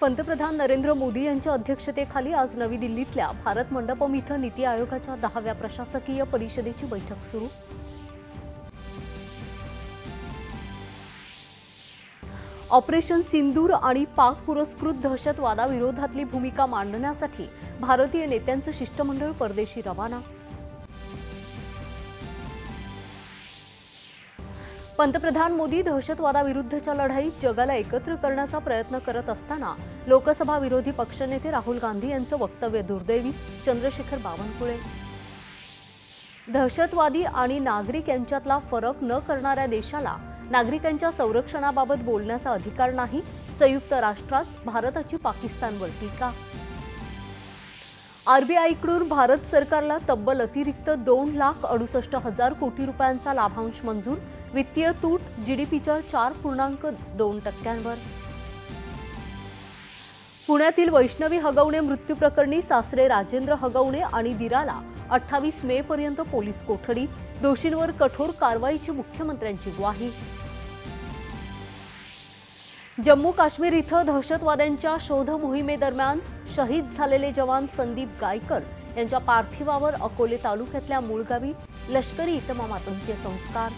पंतप्रधान नरेंद्र मोदी यांच्या अध्यक्षतेखाली आज नवी दिल्लीतल्या भारत मंडपम इथं नीती आयोगाच्या दहाव्या प्रशासकीय परिषदेची बैठक सुरू. ऑपरेशन सिंदूर आणि पाक पुरस्कृत दहशतवादाविरोधातली भूमिका मांडण्यासाठी भारतीय नेत्यांचं शिष्टमंडळ परदेशी रवाना. पंतप्रधान मोदी दहशतवादाविरुद्धच्या लढाईत जगाला एकत्र करण्याचा प्रयत्न करत असताना लोकसभा विरोधी पक्षनेते राहुल गांधी यांचं वक्तव्य दुर्दैवी. चंद्रशेखर बावनकुळे. दहशतवादी आणि नागरिक यांच्यातला फरक न करणाऱ्या देशाला नागरिकांच्या संरक्षणाबाबत बोलण्याचा अधिकार नाही. संयुक्त राष्ट्रात भारताची पाकिस्तानवर टीका. आरबीआयकडून भारत सरकारला तब्बल अतिरिक्त दोन लाख अडुसष्ट हजार कोटी रुपयांचा लाभांश मंजूर. वित्तीय तूट जीडीपीच्या चार पूर्णांक दोन टक्क्यांवर. पुण्यातील वैष्णवी हगवणे मृत्यू प्रकरणी सासरे राजेंद्र हगवणे आणि दिराला अठ्ठावीस मे पर्यंत पोलीस कोठडी. दोषींवर कठोर कारवाईची मुख्यमंत्र्यांची ग्वाही. जम्मू काश्मीर इथं दहशतवाद्यांच्या शोध मोहिमेदरम्यान शहीद झालेले जवान संदीप गायकर यांच्या पार्थिवावर अकोले तालुक्यातल्या मुळगावी लष्करी इतमामात अंत्यसंस्कार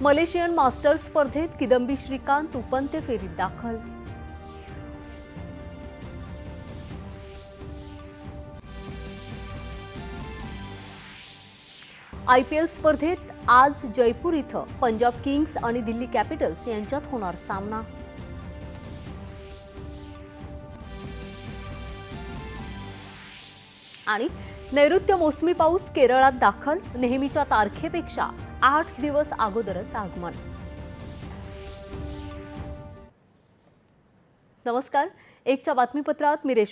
मलेशियन मास्टर्स स्पर्धेत किदंबी श्रीकांत उपांत्य फेरीत दाखल. आय पी एल स्पर्धेत आज जयपूर इथं पंजाब किंग्स आणि दिल्ली कॅपिटल्स यांच्यात होणार सामना. आणि नैऋत्य मोसमी पाऊस केरळात दाखल नेहमीच्या तारखेपेक्षा आठ दिवस अगोदरच आगमन. नमस्कार एकच्या बातमीपत्रात मी